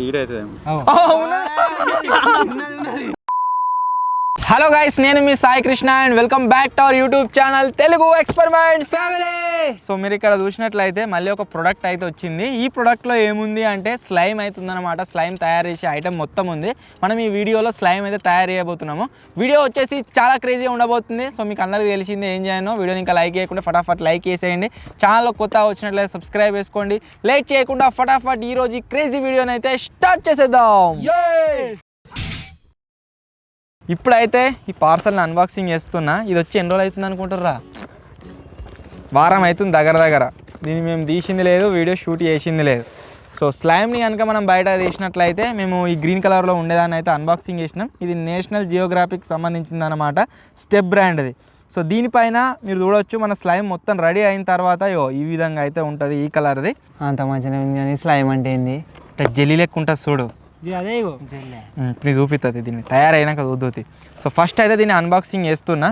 Heat అవుతుంది hello guys నేను మీ Sai Krishna and welcome back to our YouTube channel Telugu experiment family so మీరు ఇక్కడ చూసినట్లయితే మళ్ళీ ఒక ప్రొడక్ట్ అయితే వచ్చింది. ఈ ప్రొడక్ట్లో ఏముంది అంటే స్లైమ్ అవుతుందన్నమాట స్లైమ్ తయారు చేసే ఐటమ్ మొత్తం ఉంది. మనం ఈ వీడియోలో స్లైమ్ అయితే తయారు చేయబోతున్నాము. వీడియో వచ్చేసి చాలా క్రేజీ ఉండబోతుంది. సో మీకు అందరికీ తెలిసింది ఏం చేయను వీడియోని ఇంకా లైక్ చేయకుండా ఫటాఫట్ లైక్ చేసేయండి. ఛానల్లో కొత్త వచ్చినట్లయితే సబ్స్క్రైబ్ చేసుకోండి. లేట్ చేయకుండా ఫటాఫట్ ఈ రోజు ఈ క్రేజీ వీడియోని అయితే స్టార్ట్ చేసేద్దాం. ఇప్పుడైతే ఈ పార్సల్ని అన్బాక్సింగ్ చేస్తున్నా. ఇది వచ్చి ఎన్ని రోజులు అవుతుంది అనుకుంటుర్రా? వారం అవుతుంది దగ్గర దగ్గర. దీన్ని మేము తీసింది లేదు వీడియో షూట్ చేసింది లేదు. సో స్లైమ్ని కనుక మనం బయట తీసినట్లయితే మేము ఈ గ్రీన్ కలర్లో ఉండేదాన్ని అయితే అన్బాక్సింగ్ చేసినాం. ఇది నేషనల్ జియోగ్రాఫిక్ సంబంధించింది అనమాట స్టెప్ బ్రాండ్ అది సో దీనిపైన మీరు చూడొచ్చు మన స్లైమ్ మొత్తం రెడీ అయిన తర్వాత యో ఈ విధంగా అయితే ఉంటుంది ఈ కలర్ది అంత మంచిగా స్లైమ్ అంటే ఏంది? ఇట్లా జెల్లీ లెక్క ఉంటుంది చూడు. ఇప్పుడు చూపిస్తుంది దీన్ని. తయారైనాక చూద్దుతి. సో ఫస్ట్ అయితే దీన్ని అన్బాక్సింగ్ చేస్తున్నా.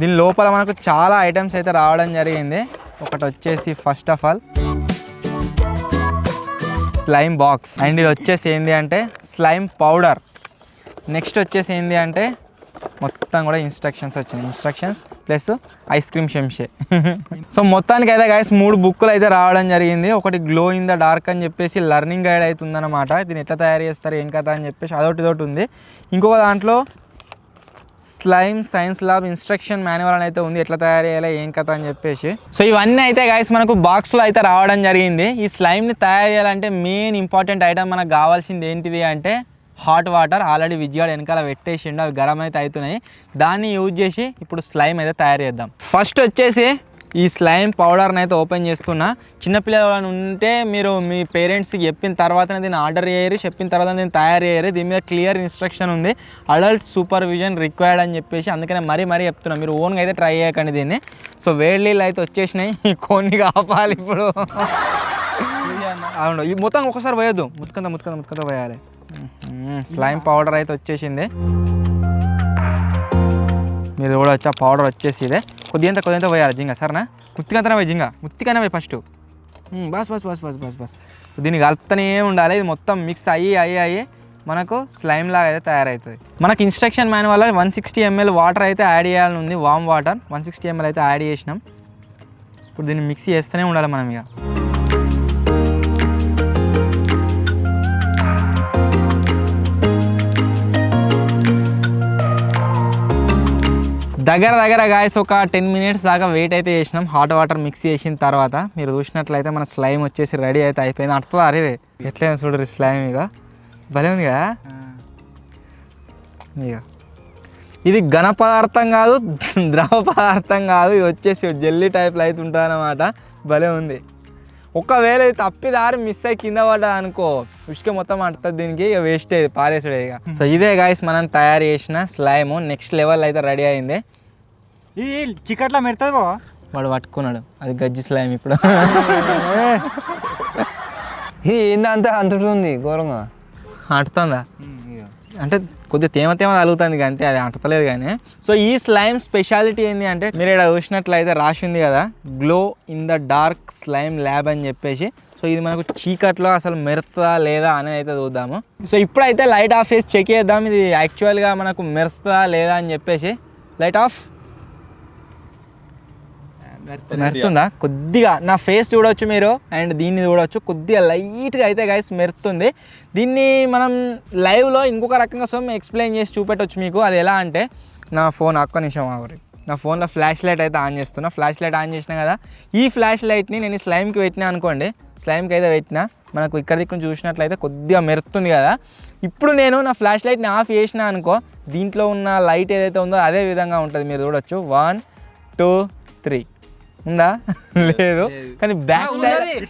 దీని లోపల మనకు చాలా ఐటమ్స్ అయితే రావడం జరిగింది. ఒకటి వచ్చేసి first of all slime box and ఇది వచ్చేసి ఏంటి అంటే స్లైమ్ పౌడర్ నెక్స్ట్ వచ్చేసి ఏంటి అంటే మొత్తం కూడా ఇన్స్ట్రక్షన్స్ వచ్చినాయి. ఇన్స్ట్రక్షన్స్ ప్లస్ ఐస్ క్రీమ్ షెంషే సో మొత్తానికి అయితే గైస్ మూడు బుక్కులు అయితే రావడం జరిగింది. ఒకటి గ్లో ఇన్ ద డార్క్ అని చెప్పేసి లర్నింగ్ గైడ్ అవుతుందన్నమాట దీన్ని ఎట్లా తయారు చేస్తారు ఏం కథ అని చెప్పేసి అదొకటి ఇదొకటి ఉంది. ఇంకొక దాంట్లో slime science lab instruction manual అని అయితే ఉంది. ఎట్లా తయారు చేయాలి ఏం కథ అని చెప్పేసి. సో ఇవన్నీ అయితే గైస్ మనకు బాక్స్లో అయితే రావడం జరిగింది. ఈ స్లైమ్ని తయారు చేయాలంటే మెయిన్ ఇంపార్టెంట్ ఐటమ్ మనకు కావాల్సింది ఏంటిది అంటే హాట్ వాటర్ ఆల్రెడీ విజయాడు వెనకాల పెట్టేసిండు అవి గరం అయితే అవుతున్నాయి దాన్ని యూజ్ చేసి ఇప్పుడు స్లైమ్ అయితే తయారు చేద్దాం. ఫస్ట్ వచ్చేసి ఈ స్లైమ్ పౌడర్ని అయితే ఓపెన్ చేస్తున్నా చిన్నపిల్లలు ఉంటే మీరు మీ పేరెంట్స్కి చెప్పిన తర్వాతనే దీన్ని ఆర్డర్ చేయరు చెప్పిన తర్వాత దీన్ని తయారు చేయరు. దీని మీద క్లియర్ ఇన్స్ట్రక్షన్ ఉంది. అడల్ట్ సూపర్విజన్ రిక్వైర్డ్ అని చెప్పేసి అందుకనే మరీ మరీ చెప్తున్నా. మీరు ఓన్గా అయితే ట్రై చేయకండి దీన్ని. సో వేడి నీళ్ళు అయితే వచ్చేసినాయి. కొన్ని కాపాలి ఇప్పుడు. అవును ఈ మొత్తం ఒకసారి పోయొద్దు. ముత్తుకంత ముత్తుకంత ముత్తుకంత పోయాలి. స్లైమ్ పౌడర్ అయితే వచ్చేసింది. మీరు కూడా వచ్చి ఆ పౌడర్ వచ్చేసి ఇదే. కొద్దిగంత కొద్దిగంత పోయాలి జింగ సరేనా? ముత్తికంతనే పోయి జింగ ముత్తికనే పోయి ఫస్ట్ బస్ బస్ బస్ బస్ బస్ బస్. దీన్ని కలుపుతూనే ఉండాలి. ఇది మొత్తం మిక్స్ అయ్యి అయ్యి అయ్యి మనకు స్లైమ్ లాగా అయితే తయారవుతుంది. మనకు instruction manual one sixty M L water అయితే యాడ్ చేయాలని ఉంది warm water one sixty M L అయితే యాడ్ చేసినాం. ఇప్పుడు దీన్ని మిక్స్ చేస్తూనే ఉండాలి మనం ఇక. దగ్గర దగ్గర గాయస్ ఒక టెన్ మినిట్స్ దాకా వెయిట్ అయితే చేసినాం. హాట్ వాటర్ మిక్స్ చేసిన తర్వాత మీరు చూసినట్లయితే మన స్లైమ్ వచ్చేసి రెడీ అయితే అయిపోయింది. అట్లా అరేదే ఎట్లయినా చూడరు స్లైమ్ ఇక. భలే ఉంది కదా? ఇక. ఇది ఘన పదార్థం కాదు ద్రవ పదార్థం కాదు. ఇది వచ్చేసి జెల్లీ టైప్లో అయితే ఉంటుంది అనమాట భలే ఉంది. ఒకవేళ ఇది తప్పి దారి మిస్ అయ్యి కింద పడ్డా అనుకో ఉష్క మొత్తం అంటుంది దీనికి ఇక వేస్ట్ అయ్యేది పారేసుడే ఇక. సో ఇదే గాయస్ మనం తయారు చేసిన స్లైమ్ నెక్స్ట్ లెవెల్ అయితే రెడీ అయింది. ఇది చికెట్లా మెరుతుంది బావా? వాడు పట్టుకున్నాడు. అది గజ్జి స్లైమ్ ఇప్పుడు. ఇది ఏందంటే అంతుంది ఘోరంగా? అంటుతుందా? అంటే కొద్దిగా తేమ తేమ తగులుతుంది కానీ అంతే అది అంటలేదు కానీ. సో ఈ స్లైమ్ స్పెషాలిటీ ఏంటి అంటే మీరు ఇక్కడ చూసినట్లయితే రాసి ఉంది కదా glow in the dark slime lab అని చెప్పేసి. సో ఇది మనకు చీకట్లో అసలు మెరుస్తుందా లేదా అనేది అయితే చూద్దాము. సో ఇప్పుడైతే లైట్ ఆఫ్ చేసి చెక్ చేద్దాం. ఇది యాక్చువల్గా మనకు మెరుస్తుందా లేదా అని చెప్పేసి. లైట్ ఆఫ్ మెరుతుందా కొద్దిగా నా ఫేస్ చూడవచ్చు మీరు అండ్ దీన్ని చూడవచ్చు కొద్దిగా లైట్గా అయితే గైస్ మెరుతుంది దీన్ని మనం లైవ్లో ఇంకొక రకంగా సో ఎక్స్ప్లెయిన్ చేసి చూపెట్టవచ్చు మీకు. అది ఎలా అంటే నా ఫోన్ అక్క నిమిషం ఆవరి నా ఫోన్లో ఫ్లాష్ లైట్ అయితే ఆన్ చేస్తున్నా. ఫ్లాష్ లైట్ ఆన్ చేసిన కదా ఈ ఫ్లాష్ లైట్ని నేను స్లైమ్కి పెట్టినా అనుకోండి స్లైమ్కి అయితే పెట్టినా మనకు ఇక్కడ దిక్కు చూసినట్లయితే కొద్దిగా మెరుతుంది కదా. ఇప్పుడు నేను నా ఫ్లాష్ లైట్ని ఆఫ్ చేసినా అనుకో దీంట్లో ఉన్న లైట్ ఏదైతే ఉందో అదే విధంగా ఉంటుంది. మీరు చూడొచ్చు. వన్ టూ త్రీ ఉందా? లేదు. కానీ బ్యాక్ సైడ్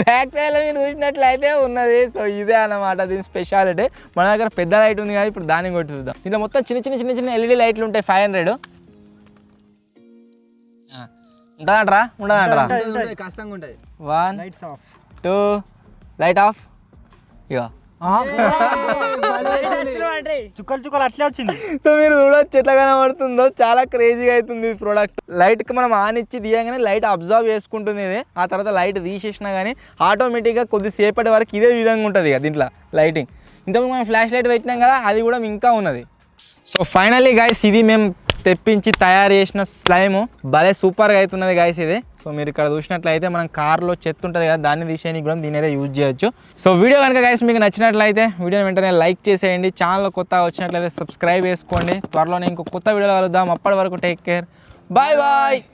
బ్యాక్ సైడ్లో మీరు చూసినట్లయితే ఉన్నది. సో ఇదే అన్నమాట దీని స్పెషాలిటీ మన దగ్గర పెద్ద లైట్ ఉంది కదా ఇప్పుడు దాన్ని కొట్టి చూద్దాం. దీంట్లో మొత్తం చిన్న చిన్న చిన్న చిన్న ఎల్ఈడి లైట్లు ఉంటాయి ఫైవ్ హండ్రెడ్ ఉండదంటరా ఉండదంటరా వన్ టూ లైట్ ఆఫ్ ఇక చుక్కలు చుక్కలు అట్లే వచ్చింది. సో మీరు చూడొచ్చు ఎట్లా కనబడుతుందో. చాలా క్రేజీగా అవుతుంది ఈ ప్రోడక్ట్ లైట్కి మనం ఆన్ ఇచ్చి తీయగానే లైట్ అబ్జర్వ్ చేసుకుంటుంది ఇది. ఆ తర్వాత లైట్ తీసేసినా కానీ ఆటోమేటిక్గా కొద్దిసేపటి వరకు ఇదే విధంగా ఉంటుంది ఇక దీంట్లో లైటింగ్ ఇంతకుముందు మనం ఫ్లాష్ లైట్ పెట్టినాం కదా అది కూడా ఇంకా ఉన్నది. సో ఫైనలీ గాయస్ ఇది మేము తెప్పించి తయారు చేసిన స్లైమ్. భలే సూపర్గా అవుతున్నది గాయస్ ఇది. సో మీరు ఇక్కడ చూసినట్లయితే మనం కార్లో చెత్త ఉంటుంది కదా దాన్ని తీసేయడానికి కూడా దీని అయితే యూజ్ చేయొచ్చు. సో వీడియో కనుక గైస్ మీకు నచ్చినట్లయితే వీడియోని వెంటనే లైక్ చేసేయండి. ఛానల్ కొత్తగా వచ్చినట్లయితే సబ్స్క్రైబ్ చేసుకోండి. త్వరలోనే ఇంకో కొత్త వీడియోలో కలుద్దాం. అప్పటి వరకు టేక్ కేర్ బాయ్ బాయ్